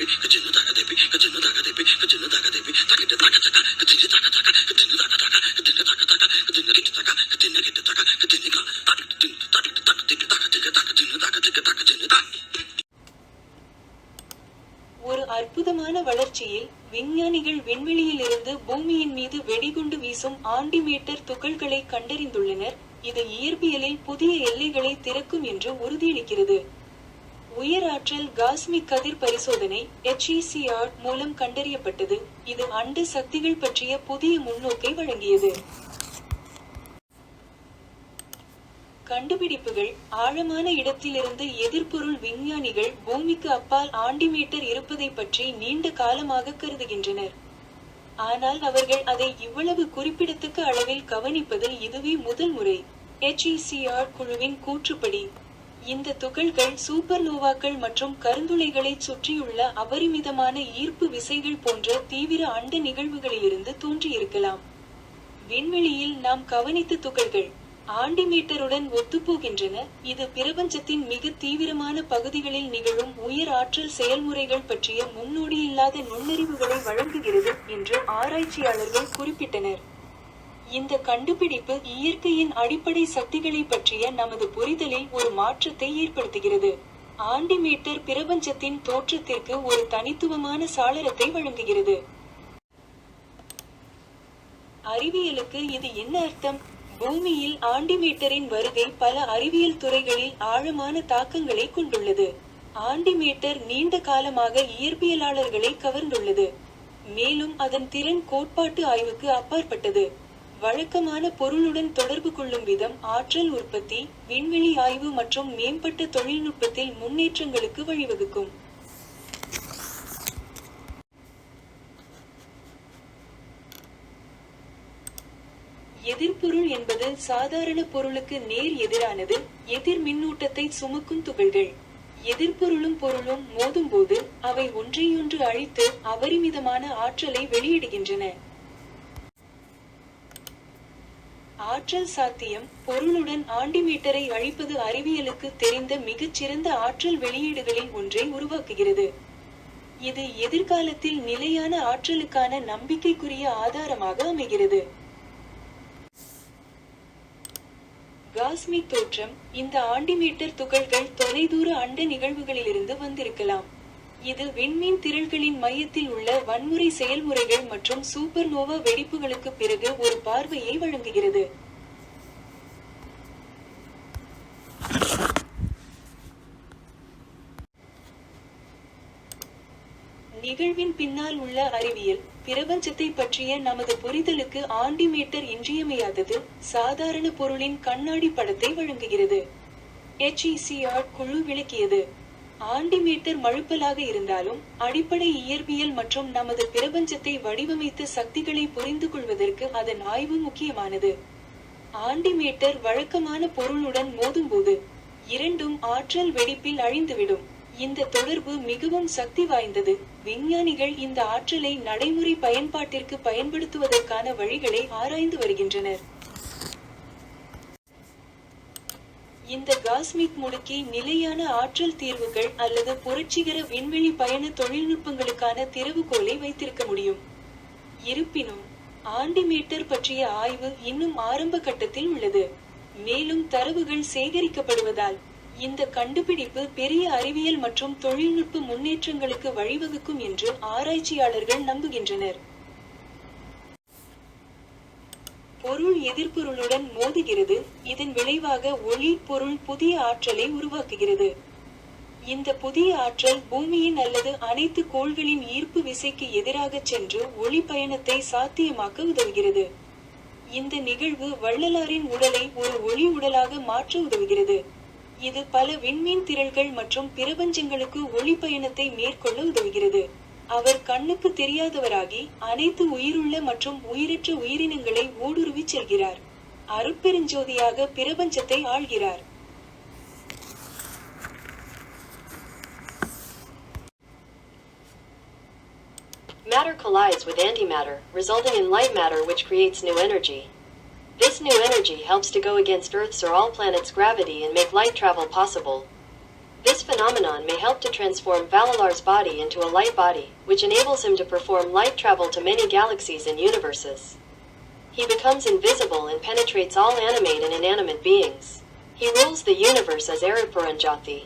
대비 그진노 다가 대비 그진노 다가 대비 그진노 다가 대비 다가 대 다가 다가 그진노 다가 다가 그진노 다가 다가 그진노 다가 다가 그진노 기 다가 그진노 기 다가 ஒரு அற்புதமான வளர்ச்சியில் விஞ்ஞானிகள் விண்வெளியில் இருந்து பூமியின் மீது வெடிகுண்டு வீசும் ஆண்டிமீட்டர் துகள்களை கண்டறிந்துள்ளனர் இது இயற்பியலில் புதிய எல்லைகளை திறக்கும் என்று உறுதியளிக்கிறது உயர் ஆற்றல் காஸ்மிக் கதிர் பரிசோதனை HECR மூலம் கண்டறியப்பட்டது. இது அண்டு சக்திகள் பற்றிய புதிய முன்னோக்கை வழங்கியது. கண்டுபிடிப்புகள். ஆழமான இடத்திலிருந்து எதிர்பொருள் விஞ்ஞானிகள் பூமிக்கு அப்பால் ஆண்டிமீட்டர் இருப்பதை பற்றி நீண்ட காலமாக கருதுகின்றனர். ஆனால் அவர்கள் அதை இவ்வளவு குறிப்பிடத்தக்க அளவில் கவனிப்பது இதுவே முதல் முறை. HECR குழுவின் கூற்றுப்படி இந்த துகள்கள் சூப்பர்னோவாக்கள் மற்றும் கருந்துளைகளைச் சுற்றியுள்ள அபரிமிதமான ஈர்ப்பு விசைகள் போன்ற தீவிர அண்ட நிகழ்வுகளிலிருந்து தோன்றியிருக்கலாம். விண்வெளியில் நாம் கவனித்த துகள்கள் ஆண்டிமீட்டருடன் ஒத்துப்போகின்றன. இது பிரபஞ்சத்தின் மிக தீவிரமான பகுதிகளில் நிகழும் உயர் ஆற்றல் செயல்முறைகள் பற்றிய முன்னோடியில்லாத நுண்ணறிவுகளை வழங்குகிறது என்று ஆராய்ச்சியாளர்கள் குறிப்பிட்டனர். இந்த கண்டுபிடிப்பு இயற்கையின் அடிப்படை சக்திகளை பற்றிய நமது புரிதலில் ஒரு மாற்றத்தை ஏற்படுத்துகிறது. ஆண்டிமீட்டர் பிரபஞ்சத்தின் தோற்றத்திற்கு ஒரு தனித்துவமான சாளரத்தை வழங்குகிறது. அறிவியலுக்கு இது என்ன அர்த்தம்? பூமியில் ஆண்டிமீட்டரின் வருகை பல அறிவியல் துறைகளில் ஆழமான தாக்கங்களை கொண்டுள்ளது. ஆண்டிமீட்டர் நீண்ட காலமாக இயற்பியலாளர்களை கவர்ந்துள்ளது. மேலும் அதன் திறன் கோட்பாட்டு ஆய்வுக்கு அப்பாற்பட்டது. வழக்கமான பொருளுடன் தொடர்பு கொள்ளும் விதம் ஆற்றல் உற்பத்தி விண்வெளி ஆய்வு மற்றும் மேம்பட்ட தொழில்நுட்பத்தில் முன்னேற்றங்களுக்கு வழிவகுக்கும். எதிர்பொருள் என்பது சாதாரண பொருளுக்கு நேர் எதிரானது எதிர் மின்னூட்டத்தை சுமக்கும் துகள்கள். எதிர்பொருளும் பொருளும் மோதும்போது அவை ஒன்றையொன்று அழித்து அபரிமிதமான ஆற்றலை வெளியிடுகின்றன. ஆற்றல் சாத்தியம் பொருளுடன் ஆண்டிமீட்டரை அழிப்பது அறிவியலுக்கு தெரிந்த மிகச்சிறந்த ஆற்றல் வெளியீடுகளில் ஒன்றை உருவாக்குகிறது. இது எதிர்காலத்தில் நிலையான ஆற்றலுக்கான நம்பிக்கைக்குரிய ஆதாரமாக அமைகிறது. காஸ்மிக் தோற்றம் இந்த ஆண்டிமீட்டர் துகள்கள் தொலைதூர அண்ட நிகழ்வுகளிலிருந்து வந்திருக்கலாம். இது விண்மீன் திரள்களின் மையத்தில் உள்ள வன்முறை செயல்முறைகள் மற்றும் சூப்பர்னோவா வெடிப்புகளுக்கு பிறகு ஒரு பார்வையை வழங்குகிறது. நிகழ்வின் பின்னால் உள்ள அறிவியல் பிரபஞ்சத்தை பற்றிய நமது புரிதலுக்கு ஆண்டிமீட்டர் இன்றியமையாதது சாதாரண பொருளின் கண்ணாடி படத்தை வழங்குகிறது. HECR குழு விளக்கியது. ஆண்டிமீட்டர் மழுப்பலாக இருந்தாலும் அடிப்படை இயற்பியல் மற்றும் நமது பிரபஞ்சத்தை வடிவமைத்த சக்திகளை புரிந்து கொள்வதற்கு அதன் ஆய்வு முக்கியமானது. ஆண்டிமீட்டர் வழக்கமான பொருளுடன் மோதும்போது இரண்டும் ஆற்றல் வெடிப்பில் அழிந்துவிடும். இந்த தொடர்பு மிகவும் சக்தி வாய்ந்தது. விஞ்ஞானிகள் இந்த ஆற்றலை நடைமுறை பயன்பாட்டிற்கு பயன்படுத்துவதற்கான வழிகளை ஆராய்ந்து வருகின்றனர். இந்த காஸ்மிக் முடுக்கி நிலையான ஆற்றல் தீர்வுகள் அல்லது புரட்சிகர விண்வெளி பயண தொழில்நுட்பங்களுக்கான திறவுகோலை வைத்திருக்க முடியும். இருப்பினும் ஆண்டிமீட்டர் பற்றிய ஆய்வு இன்னும் ஆரம்ப கட்டத்தில் உள்ளது. மேலும் தரவுகள் சேகரிக்கப்படுவதால் இந்த கண்டுபிடிப்பு பெரிய அறிவியல் மற்றும் தொழில்நுட்ப முன்னேற்றங்களுக்கு வழிவகுக்கும் என்று ஆராய்ச்சியாளர்கள் நம்புகின்றனர். பொருள் எதிர்ப்பொருளுடன் மோதுகிறது. இதன் விளைவாக ஒளி பொருள் புதிய ஆற்றலை உருவாக்குகிறது. இந்த புதிய ஆற்றல் பூமியின் அல்லது அனைத்து கோள்களின் ஈர்ப்பு விசைக்கு எதிராக சென்று ஒளி பயணத்தை சாத்தியமாக்க உதவுகிறது. இந்த நிகழ்வு வள்ளலாரின் உடலை ஒரு ஒளி உடலாக மாற்ற உதவுகிறது. இது பல விண்மீன் திரள்கள் மற்றும் பிரபஞ்சங்களுக்கு ஒளி பயணத்தை மேற்கொள்ள உதவுகிறது. அவர் கண்ணுக்கு தெரியாதவராகி அனைத்து உயிருள்ள மற்றும் உயிரற்ற உயிரினங்களை ஊடுருவிச் செல்கிறார் அருட்பெருஞ்சோதியாக பிரபஞ்சத்தை ஆள்கிறார் Matter collides with antimatter, resulting in light matter which creates new energy. This new energy helps to go against Earth's or all planets' gravity and make light travel possible. This phenomenon may help to transform Valalar's body into a light body, which enables him to perform light travel to many galaxies and universes. He becomes invisible and penetrates all animate and inanimate beings. He rules the universe as Aripuranjati.